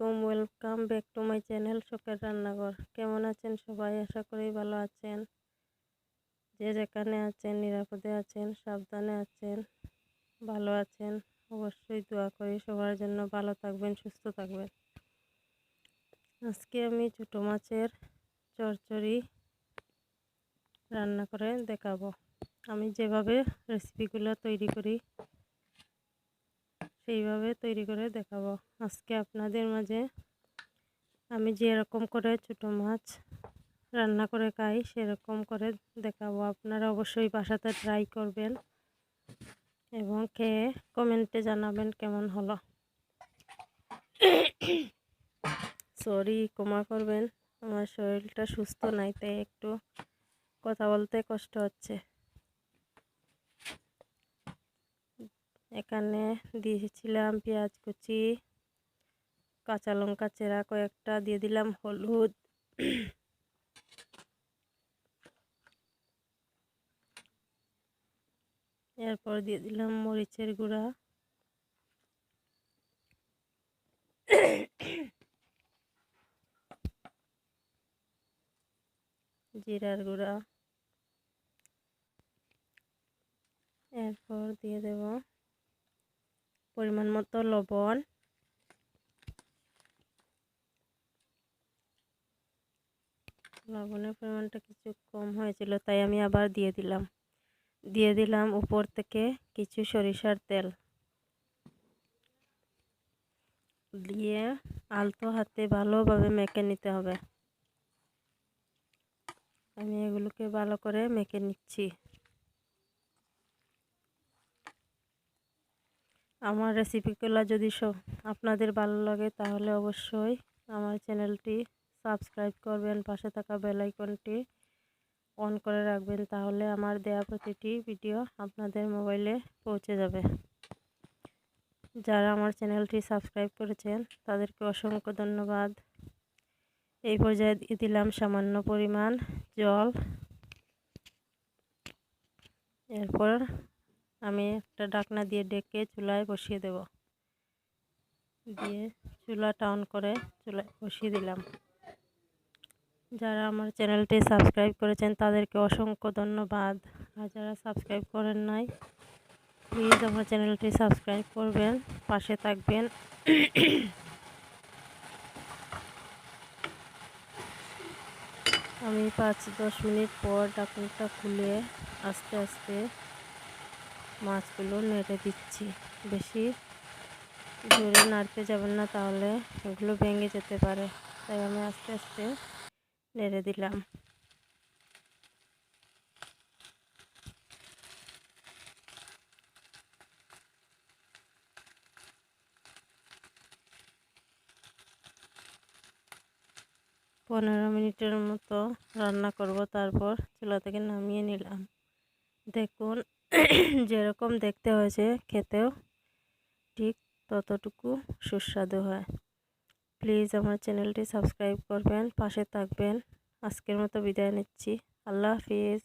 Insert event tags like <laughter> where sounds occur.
আলাইকুম welcome back to my channel শোকের রান্নাঘর। কেমন আছেন সবাই? আশা করি ভালো আছেন। যে যেখানে আছেন, নিরাপদে আছেন, সাবধানে আছেন, ভালো আছেন, অবশ্যই দোয়া করি। সবার জন্য ভালো থাকবেন, সুস্থ থাকবেন। আজকে আমি ছোটো মাছের চরচড়ি রান্না করে দেখাবো। আমি যেভাবে রেসিপিগুলো তৈরি করি সেইভাবে তৈরি করে দেখাবো। আজকে আপনাদের মাঝে আমি যেরকম করে ছোটো মাছ রান্না করে খাই, সেরকম করে দেখাবো। আপনারা অবশ্যই বাসাতে ট্রাই করবেন এবং খেয়ে কমেন্টে জানাবেন কেমন হলো। সরি ক্ষমা করবেন। আমার শরীরটা সুস্থ নাই, তাই একটু কথা বলতে কষ্ট হচ্ছে। এখানে দিয়েছিলাম পেঁয়াজ কুচি, কাঁচা লঙ্কা চেরা, কয়েকটা দিয়ে দিলাম হলুদ। এরপর দিয়ে দিলাম মরিচের গুঁড়া। জিরার গুঁড়া। এরপর দিয়ে দেব পরিমাণ মতো লবণ। লবণের পরিমাণটা কিছু কম হয়েছিল, তাই আমি আবার দিয়ে দিলাম। দিয়ে দিলাম উপর থেকে কিছু সরিষার তেল। দিয়ে আলতো হাতে ভালোভাবে মেখে নিতে হবে। আমি এগুলোকে ভালো করে মেখে নিচ্ছি। আমার রেসিপিগুলো যদি সব আপনাদের ভালো লাগে তাহলে অবশ্যই আমার চ্যানেলটি সাবস্ক্রাইব করবেন, পাশে থাকা বেলাইকনটি অন করে রাখবেন, তাহলে আমার দেয়া প্রতিটি ভিডিও আপনাদের মোবাইলে পৌঁছে যাবে। যারা আমার চ্যানেলটি সাবস্ক্রাইব করেছেন, তাদেরকে অসংখ্য ধন্যবাদ। এই পর্যায়ে দিয়ে দিলাম সামান্য পরিমাণ জল। এরপর আমি একটা ডাকনা দিয়ে ডেকে চুলায় বসিয়ে দেব। দিয়ে চুলাটা অন করে চুলায় বসিয়ে দিলাম। যারা আমার চ্যানেলটি সাবস্ক্রাইব করেছেন তাদেরকে অসংখ্য ধন্যবাদ। আর যারা সাবস্ক্রাইব করেন নাই প্লিজ আমার চ্যানেলটি সাবস্ক্রাইব করবেন, পাশে থাকবেন। আমি পাঁচ দশ মিনিট পর ডাকনটা খুলে আস্তে আস্তে মাছগুলো নেড়ে দিচ্ছি। বেশি জোরে নাড়তে যাবেন না, তাহলে এগুলো ভেঙে যেতে পারে। তাই আমি আস্তে আস্তে নেড়ে দিলাম। পনেরো মিনিটের মতো রান্না করব, তারপর চুলা থেকে নামিয়ে নিলাম। দেখুন <coughs> যেরকম দেখতে হয়েছে খেতেও, ঠিক ততটুকু সুস্বাদু হয়। প্লিজ আমার চ্যানেলটি সাবস্ক্রাইব করবেন, পাশে থাকবেন। আজকের মতো বিদায় নিচ্ছি। আল্লাহ হাফিজ।